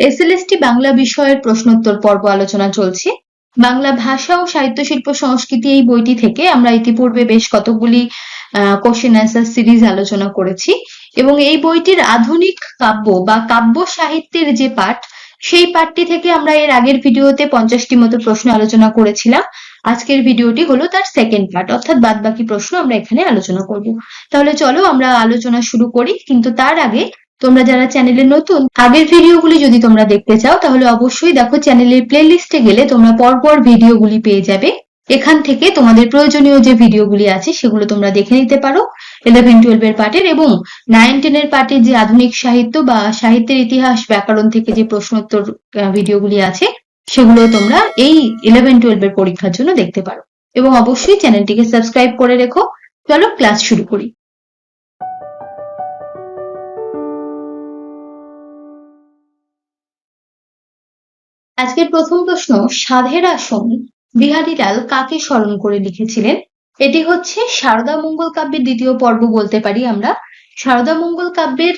SLST Bangla বিষয়ের প্রশ্নোত্তর পর্ব আলোচনা চলছে। বাংলা ভাষা ও সাহিত্য শিল্প সংস্কৃতি এই বইটি থেকে আমরা ইতিপূর্বে বেশ কতগুলি কোশ্চেন অ্যান্সার সিরিজ আলোচনা করেছি এবং এই বইটির আধুনিক কাব্য বা কাব্য সাহিত্যের যে পাঠ, সেই পাঠটি থেকে আমরা এর আগের ভিডিওতে পঞ্চাশটি মতো প্রশ্ন আলোচনা করেছিলাম। আজকের ভিডিওটি হলো তার সেকেন্ড পার্ট অর্থাৎ বাদ বাকি প্রশ্ন আমরা এখানে আলোচনা করব। তাহলে চলো আমরা আলোচনা শুরু করি, কিন্তু তার আগে তোমরা যারা চ্যানেলে নতুন, আগের ভিডিওগুলি যদি তোমরা দেখতে চাও, তাহলে অবশ্যই দেখো চ্যানেলের প্লে লিস্টে গেলে তোমরা পরপর ভিডিওগুলি পেয়ে যাবে। এখান থেকে তোমাদের প্রয়োজনীয় যে ভিডিওগুলি আছে, সেগুলো তোমরা দেখে নিতে পারো। ইলেভেন টুয়েলভ এর পাঠের এবং নাইন টেন এর পাঠের যে আধুনিক সাহিত্য বা সাহিত্যের ইতিহাস ব্যাকরণ থেকে যে প্রশ্নোত্তর ভিডিওগুলি আছে, সেগুলো তোমরা এই ইলেভেন টুয়েলভ এর পরীক্ষার জন্য দেখতে পারো। এবং অবশ্যই চ্যানেলটিকে সাবস্ক্রাইব করে রেখো। চলো ক্লাস শুরু করি। আজকের প্রথম প্রশ্ন, সাধের আসন বিহারীলাল কাকে স্মরণ করে লিখেছিলেন? এটি হচ্ছে সারদা মঙ্গল কাব্যের দ্বিতীয় পর্ব বলতে পারি আমরা। সারদা মঙ্গল কাব্যের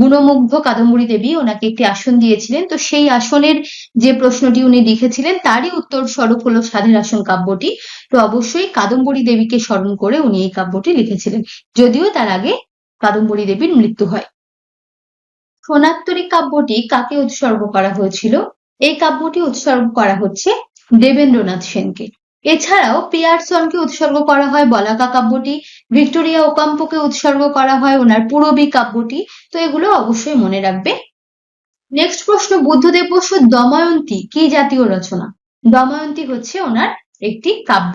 গুণমুগ্ধ কাদম্বরী দেবী ওনাকে একটি আসন দিয়েছিলেন। তো সেই আসনের যে প্রশ্নটি উনি লিখেছিলেন, তারই উত্তর স্বরূপ হলো সাধের আসন কাব্যটি। তো অবশ্যই কাদম্বরী দেবীকে স্মরণ করে উনি এই কাব্যটি লিখেছিলেন। যদিও তার আগে কাদম্বরী দেবীর মৃত্যু হয়। সোনাত্তরী কাব্যটি কাকে উৎসর্গ করা হয়েছিল? এই কাব্যটি উৎসর্গ করা হচ্ছে দেবেন্দ্রনাথ সেনকে। এছাড়াও পিয়ারসনকে উৎসর্গ করা হয় বলাকা কাব্যটি, ভিক্টোরিয়া ওকাম্পোকে উৎসর্গ করা হয় ওনার পুরবী কাব্যটি। তো এগুলো অবশ্যই মনে রাখবে। নেক্সট প্রশ্ন, বুদ্ধদেব বসু দময়ন্তী কি জাতীয় রচনা? দময়ন্তী হচ্ছে ওনার একটি কাব্য।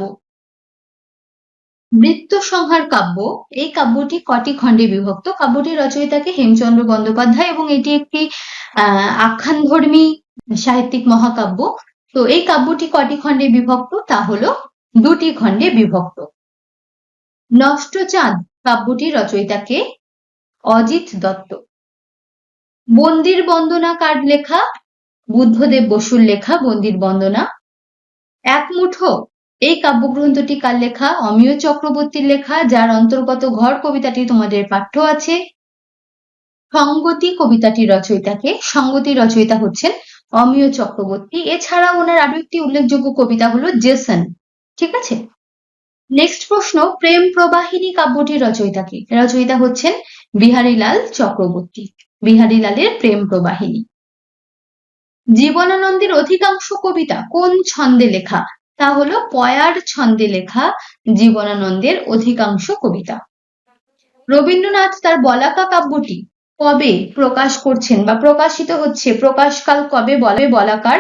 বৃত্ত সংহার কাব্য। এই কাব্যটি কটি খণ্ডে বিভক্ত? কাব্যটির রচয়িতাকে হেমচন্দ্র বন্দ্যোপাধ্যায় এবং এটি একটি আখ্যানধর্মী সাহিত্যিক মহাকাব্য। তো এই কাব্যটি কটি খণ্ডে বিভক্ত? তা হলো দুটি খণ্ডে বিভক্ত। নষ্ট চাঁদ কাব্যটির রচয়িতাকে অজিত দত্ত। বন্দির বন্দনা কার লেখা? বুদ্ধদেব বসুর লেখা বন্দির বন্দনা। এক মুঠো এই কাব্যগ্রন্থটি কার লেখা? অমিয় চক্রবর্তীর লেখা, যার অন্তর্গত ঘর কবিতাটি তোমাদের পাঠ্য আছে। সঙ্গতি কবিতাটির রচয়িতাকে, সঙ্গতি রচয়িতা হচ্ছেন অমিয় চক্রবর্তী। এছাড়া ওনার আরও একটি উল্লেখযোগ্য কবিতা হলো জেসন। ঠিক আছে? নেক্সট প্রশ্ন, প্রেম প্রবাহিনী কাব্যটির রচয়িতাকে। রচয়িতা হচ্ছেন বিহারীলাল চক্রবর্তী, বিহারীলালের প্রেম প্রবাহিনী। জীবনানন্দের অধিকাংশ কবিতা কোন ছন্দে লেখা? তা হলো পয়ার ছন্দে লেখা জীবনানন্দের অধিকাংশ কবিতা। রবীন্দ্রনাথ তার বলাকা কাব্যটি কবে প্রকাশ করছেন বা প্রকাশিত হচ্ছে, প্রকাশকাল কবে বলে বলাকার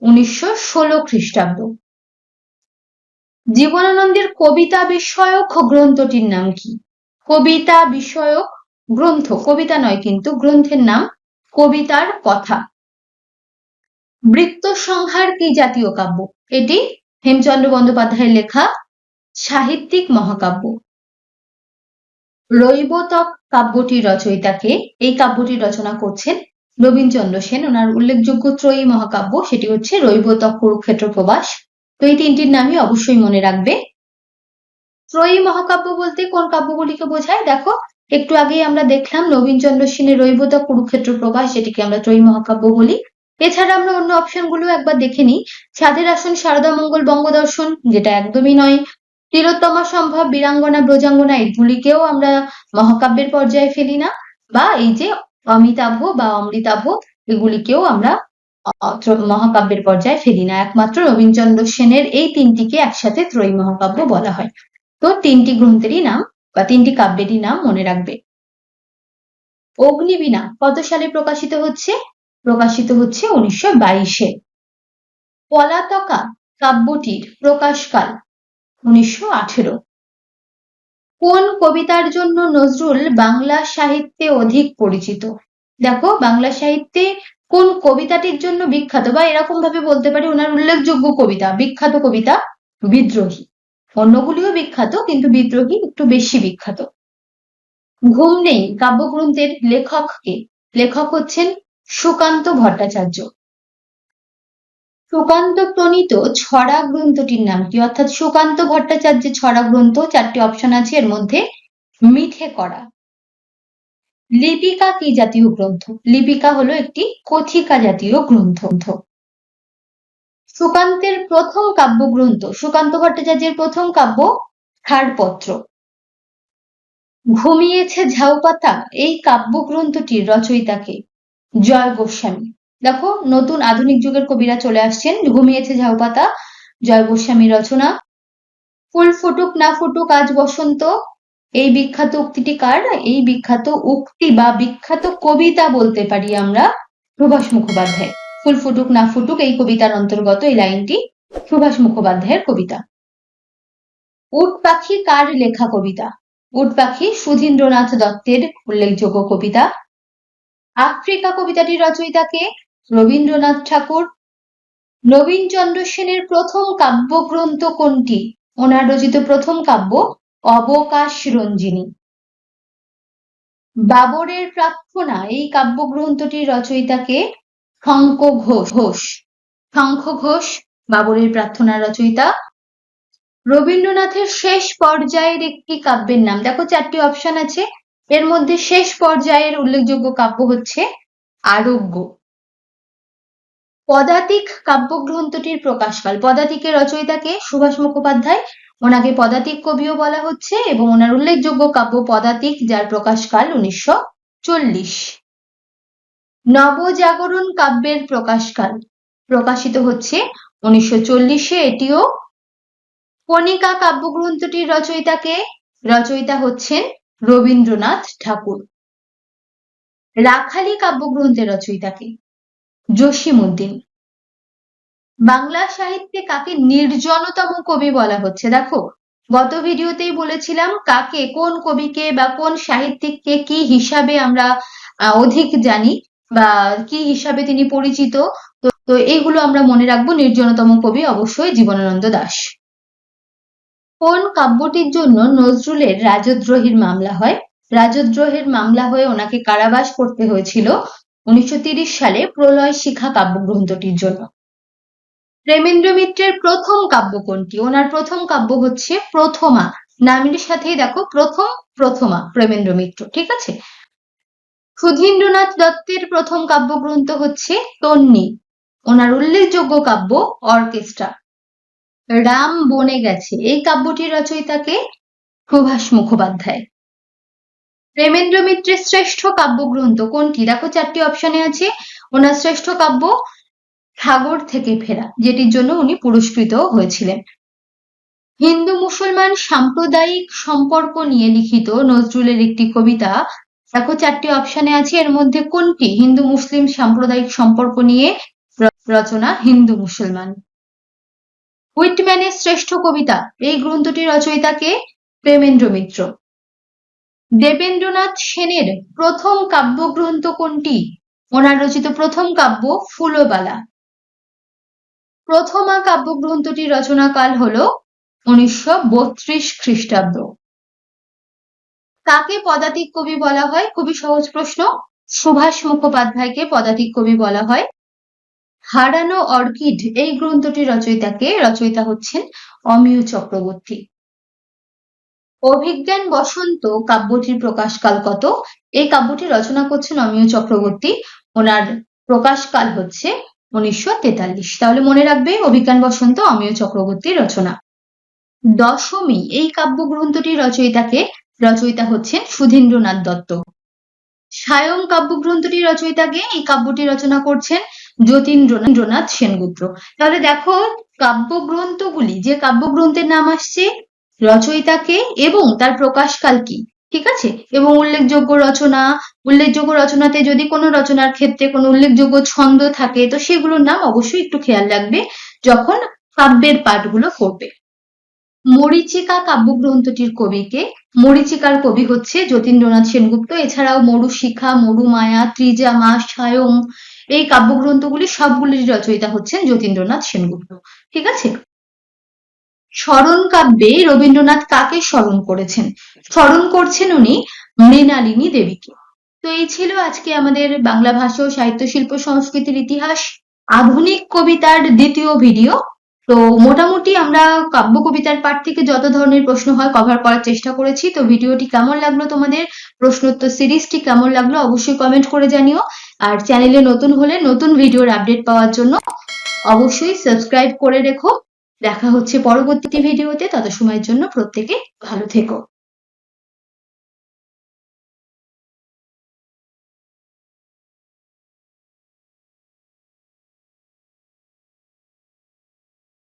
উনিশশো ষোলো খ্রিস্টাব্দ। জীবনানন্দের কবিতা বিষয়ক গ্রন্থটির নাম কি? কবিতা বিষয়ক গ্রন্থ, কবিতা নয় কিন্তু গ্রন্থের নাম কবিতার কথা। বৃত্ত সংহার কি জাতীয় কাব্য? এটি হেমচন্দ্র বন্দ্যোপাধ্যায়ের লেখা সাহিত্যিক মহাকাব্য। রৈবতক কাব্যটির রচয়িতাকে এই কাব্যটি রচনা করছেন রবীন্দ্রচন্দ্র সেন। ওনার উল্লেখযোগ্য ত্রয়ী মহাকাব্য সেটি হচ্ছে রৈবতক কুরুক্ষেত্র প্রবাস। তো এই তিনটির নামই অবশ্যই মনে রাখবে। ত্রয়ী মহাকাব্য বলতে কোন কাব্যগুলিকে বোঝায়? দেখো, একটু আগেই আমরা দেখলাম নবীনচন্দ্র সেনের রৈবতক কুরুক্ষেত্র প্রবাস, যেটিকে আমরা ত্রয়ী মহাকাব্য বলি। এছাড়া আমরা অন্য অপশনগুলো একবার দেখে নিই। ছাদের আসন সারদা মঙ্গল বঙ্গদর্শন, যেটা একদমই নয়। তিলোত্তমা সম্ভব, বীরাঙ্গনা, ব্রজাঙ্গনা, এগুলিকেও আমরা মহাকাব্যের পর্যায়ে ফেলি না। বা এই যে অমিতাভ বা অমৃতাভ, এগুলিকেও আমরা মহাকাব্যের পর্যায়ে ফেলি না। একমাত্র রবীন্দ্রচন্দ্র সেনের এই তিনটিকে একসাথে ত্রয়ী মহাকাব্য বলা হয়। তো তিনটি গ্রন্থেরই নাম বা তিনটি কাব্যেরই নাম মনে রাখবে। অগ্নিবীণা কত সালে প্রকাশিত হচ্ছে? প্রকাশিত হচ্ছে উনিশশো বাইশে। পলাতকা কাব্যটির প্রকাশকাল উনিশশো আঠেরো। কোন কবিতার জন্য নজরুল বাংলা সাহিত্যে অধিক পরিচিত? দেখো, বাংলা সাহিত্যে কোন কবিতাটির জন্য বিখ্যাত? বা এরকম ভাবে বলতে পারি, ওনার উল্লেখযোগ্য কবিতা, বিখ্যাত কবিতা বিদ্রোহী। অন্যগুলিও বিখ্যাত, কিন্তু বিদ্রোহী একটু বেশি বিখ্যাত। ঘুম নেই কাব্যগ্রন্থের লেখককে। লেখক হচ্ছেন সুকান্ত ভট্টাচার্য। সুকান্ত প্রণীত ছড়া গ্রন্থটির নাম কি? অর্থাৎ সুকান্ত ভট্টাচার্যের ছড়া গ্রন্থ, চারটি অপশন আছে, এর মধ্যে মিঠে করা। লিপিকা কি জাতীয় গ্রন্থ? লিপিকা হলো একটি কথিকা জাতীয় গ্রন্থ। সুকান্তের প্রথম কাব্যগ্রন্থ, সুকান্ত ভট্টাচার্যের প্রথম কাব্য ছাড়পত্র ঘুমিয়েছে ঝাউপাতা, এই কাব্যগ্রন্থটির রচয়িতাকে জয় গোস্বামী। দেখো, নতুন আধুনিক যুগের কবিরা চলে আসছেন, ঘুমিয়েছে ঝাউপাতা, জয় গোস্বামী রচনা। ফুল ফুটুক না ফুটুক, আজ বসন্ত। এই বিখ্যাত উক্তিটি কার? এই বিখ্যাত উক্তি বা বিখ্যাত কবিতা বলতে পারি আমরা সুভাষ মুখোপাধ্যায়। ফুল ফুটুক না ফুটুক, এই কবিতার অন্তর্গত এই লাইনটি সুভাষ মুখোপাধ্যায়ের কবিতা। উট পাখি কার লেখা কবিতা? উট পাখি সুধীন্দ্রনাথ দত্তের উল্লেখযোগ্য কবিতা। আফ্রিকা কবিতাটির রচয়িতাকে রবীন্দ্রনাথ ঠাকুর। নবীনচন্দ্র সেনের প্রথম কাব্যগ্রন্থ কোনটি? ওনার রচিত প্রথম কাব্য, অবকাশ রঞ্জিনী। বাবরের প্রার্থনা, এই কাব্যগ্রন্থটির রচয়িতাকে শঙ্খ ঘোষ। ঘোষ। শঙ্খ ঘোষ, বাবরের প্রার্থনার রচয়িতা। রবীন্দ্রনাথের শেষ পর্যায়ের একটি কাব্যের নাম। দেখো, চারটি অপশন আছে। এর মধ্যে শেষ পর্যায়ের উল্লেখযোগ্য কাব্য হচ্ছে আরোগ্য। পদাতিক কাব্যগ্রন্থটির প্রকাশকাল। পদাতিকের রচয়িতাকে সুভাষ মুখোপাধ্যায়। ওনাকে পদাতিক কবিও বলা হচ্ছে এবং ওনার উল্লেখযোগ্য কাব্য পদাতিক, যার প্রকাশকাল উনিশশো চল্লিশ। নবজাগরণ কাব্যের প্রকাশকাল প্রকাশিত হচ্ছে উনিশশো চল্লিশে। এটিও কণিকা কাব্যগ্রন্থটির রচয়িতাকে রচয়িতা হচ্ছেন রবীন্দ্রনাথ ঠাকুর। রাখালি কাব্যগ্রন্থের রচয়িতাকে জসিমউদ্দিন। বাংলা সাহিত্যে কাকে নির্জনতম কবি বলা হচ্ছে? দেখো, গত ভিডিওতেই বলেছিলাম কাকে, কোন কবিকে বা কোন সাহিত্যিককে কি হিসাবে আমরা অধিক জানি বা কি হিসাবে তিনি পরিচিত। তো এইগুলো আমরা মনে রাখব, নির্জনতম কবি অবশ্যই জীবনানন্দ দাশ কোন কাব্যটির জন্য নজরুলের রাজদ্রোহীর মামলা হয়? রাজদ্রোহের মামলা হয়ে ওনাকে কারাবাস করতে হয়েছিল উনিশশো সালে প্রলয় শিখা কাব্যগ্রন্থটির জন্য। প্রেমেন্দ্র মিত্রের প্রথম কাব্য কোনটি? ওনার প্রথম কাব্য হচ্ছে প্রথমা। নামের সাথেই দেখো, প্রথম প্রথমা প্রেমেন্দ্র মিত্র, ঠিক আছে? সুধীন্দ্রনাথ দত্তের প্রথম কাব্যগ্রন্থ হচ্ছে তন্নি ওনার উল্লেখযোগ্য কাব্য অর্কেস্ট্রা। রাম বনে গেছে। এই কাব্যটির রচয়িতাকে সুভাষ মুখোপাধ্যায়। প্রেমেন্দ্র মিত্রের শ্রেষ্ঠ কাব্যগ্রন্থ কোনটি? দেখো, চারটি অপশনে আছে। ওনার শ্রেষ্ঠ কাব্য সাগর থেকে ফেরা, যেটির জন্য উনি পুরস্কৃত হয়েছিলেন। হিন্দু মুসলমান সাম্প্রদায়িক সম্পর্ক নিয়ে লিখিত নজরুলের একটি কবিতা, দেখো, চারটি অপশনে আছে। এর মধ্যে কোনটি? হিন্দু, মুসলিম সাম্প্রদায়িক সম্পর্ক নিয়ে রচনা হিন্দু, মুসলমান। হুইটম্যানের শ্রেষ্ঠ কবিতা, এই গ্রন্থটির রচয়িতাকে প্রেমেন্দ্র মিত্র। দেবেন্দ্রনাথ সেনের প্রথম কাব্যগ্রন্থ কোনটি? ওনার রচিত প্রথম কাব্য ফুলবালা। প্রথমা কাব্যগ্রন্থটির রচনাকাল হল উনিশশো বত্রিশ খ্রিস্টাব্দ। কাকে পদাতিক কবি বলা হয়? খুবই সহজ প্রশ্ন। সুভাষ মুখোপাধ্যায়কে পদাতিক কবি বলা হয় হারানো অর্কিড, এই গ্রন্থটির রচয়িতাকে, রচয়িতা হচ্ছেন অমিয় চক্রবর্তী। অভিজ্ঞান বসন্ত কাব্যটির প্রকাশকাল কত? এই কাব্যটি রচনা করছেন অমিয় চক্রবর্তী। ওনার প্রকাশকাল হচ্ছে উনিশশো তেতাল্লিশ। তাহলে মনে রাখবে অভিজ্ঞান বসন্ত, অমিয় চক্রবর্তীর রচনা। দশমী, এই কাব্যগ্রন্থটির রচয়িতাকে, রচয়িতা হচ্ছেন সুধীন্দ্রনাথ দত্ত। সায়ং কাব্যগ্রন্থটির রচয়িতাকে এই কাব্যটি রচনা করছেন যতীন্দ্রনাথ সেনগুপ্ত। তাহলে দেখো কাব্যগ্রন্থগুলি, যে কাব্যগ্রন্থের নাম আসছে রচয়িতা কে এবং তার প্রকাশকাল কি, ঠিক আছে? এবং উল্লেখযোগ্য রচনা, উল্লেখযোগ্য রচনাতে যদি কোনো রচনার ক্ষেত্রে কোনো উল্লেখযোগ্য ছন্দ থাকে, তো সেগুলোর নাম অবশ্যই একটু খেয়াল রাখবে যখন কাব্যের পাঠগুলো করবে। মরিচিকা কাব্যগ্রন্থটির কবিকে, মরিচিকার কবি হচ্ছে যতীন্দ্রনাথ সেনগুপ্ত, এছাড়াও মরুশিখা, মরুমায়া ত্রিজামা সায়ং, এই কাব্যগ্রন্থগুলি সবগুলির রচয়িতা হচ্ছেন যতীন্দ্রনাথ সেনগুপ্ত। ঠিক আছে? স্মরণ কাব্যে রবীন্দ্রনাথ কাকে স্মরণ করেছেন? স্মরণ করছেন উনি মৃণালিনী দেবীকে। তো এই ছিল আজকে আমাদের বাংলা ভাষা ও সাহিত্য শিল্প সংস্কৃতির ইতিহাস। আধুনিক কবিতার দ্বিতীয় ভিডিও। তো মোটামুটি আমরা কাব্য কবিতার পাঠ থেকে যত ধরনের প্রশ্ন হয় কভার করার চেষ্টা করেছি। তো ভিডিওটি কেমন লাগল তোমাদের? প্রশ্নোত্তর সিরিজটি কেমন লাগল অবশ্যই কমেন্ট করে জানিও। আর চ্যানেলে নতুন হলে নতুন ভিডিওর আপডেট পাওয়ার জন্য অবশ্যই সাবস্ক্রাইব করে রেখো। দেখা হচ্ছে পরবর্তী ভিডিওতে তত সময়ের জন্য প্রত্যেকে ভালো থেকো।